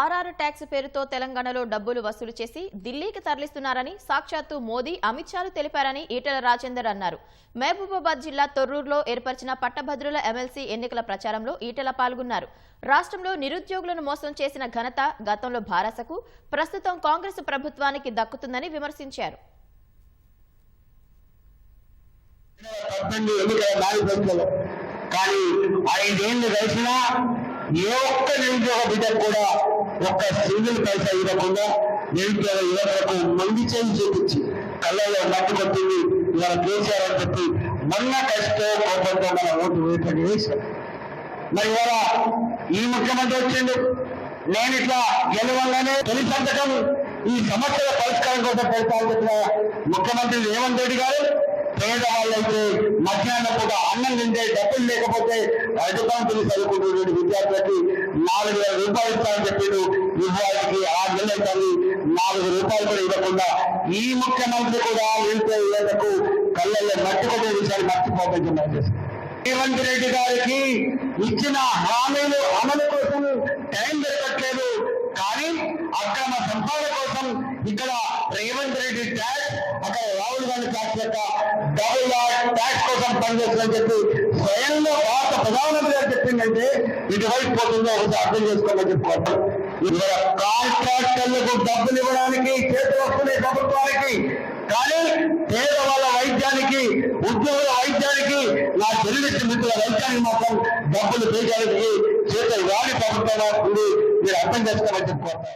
RR tax పేరుతో తెలంగాణలో డబ్బులు వసూలు చేసి ఢిల్లీకి తరలిస్తున్నారని సాక్షాత్తు మోదీ అమిత్ షాలు తెలిపారని ఈటల రాజేందర్ అన్నారు. మహబూబాబాద్ జిల్లా తొర్రూరులో ఏర్పరిచిన పట్టభద్రుల ఎమ్మెల్సీ ఎన్నికల ప్రచారంలో ఈటల పాల్గొన్నారు. రాష్ట్రంలో నిరుద్యోగులను మోసం చేసిన ఘనత గతంలో భారసకు ప్రస్తుతం కాంగ్రెస్ ప్రభుత్వానికి దక్కుతుందని విమర్శించారు. కానీ ఐదేళ్ళు గడిచినా ఏ ఒక్క నిరుద్యోగ బిడ్డకు కూడా ఒక్క సింగిల్ పైసా ఇవ్వకుండా నిరుద్యోగ యువతకు మంది చేయి చూపించి కళ్ళలో మట్టి కొట్టింది ఇవాళ కేసీఆర్ అని చెప్పి మొన్న కష్టో కోపంతో మన ఓటు వేయటం వేశారు మరి ఇవాళ ఈ ముఖ్యమంత్రి వచ్చిండు. నేను ఇట్లా గెలవంగానే తొలి సంతకం ఈ సమస్యల పరిష్కారం కోసం పెడతా ముఖ్యమంత్రి రేవంత్ రెడ్డి గారు పేదవాళ్ళైతే మధ్యాహ్నం పూట అన్నం తింటే డబ్బులు లేకపోతే అధికారులు చదువుకుంటున్న విద్యార్థులకి నాలుగు వేల రూపాయలు ఇస్తామని చెప్పాడు విద్యార్థికి ఆరు నెలలు నాలుగు రూపాయలు కూడా ఇవ్వకుండా ఈ ముఖ్యమంత్రి కూడా నిరుపేద కళ్ళల్లో మట్టి విషయాన్ని మర్చిపోతుంది రేవంత్ రెడ్డి గారికి ఇచ్చిన హామీలు అమలు కోసం టైం దొరకట్లేదు. కానీ అక్రమ సంపాదన కోసం ఇక్కడ రేవంత్ రెడ్డి ట్యాక్స్ అక్కడ రాహుల్ గాంధీ ట్యాక్స్ యొక్క డబుల్ ట్యాక్స్ కోసం పనిచేస్తుందని చెప్పి స్వయంగా భారత ప్రధానమంత్రి గారు చెప్పిందంటే ఇటువైపు పోతుందో ఒకటి అర్థం చేసుకోమని చెప్పుకోవచ్చు ఇక్కడ కాంట్రాక్టర్లకు డబ్బులు ఇవ్వడానికి చేతులు వస్తున్నాయి ప్రభుత్వానికి. కానీ పేదవాళ్ళ వైద్యానికి ఉద్యోగుల వైద్యానికి నా జర్నలిస్ట్ మిత్రుల వైద్యానికి మాత్రం డబ్బులు పేయడానికి చేత వాడి ప్రభుత్వం ఉంది. మీరు అర్థం చేసుకోమని చెప్పుకోవచ్చు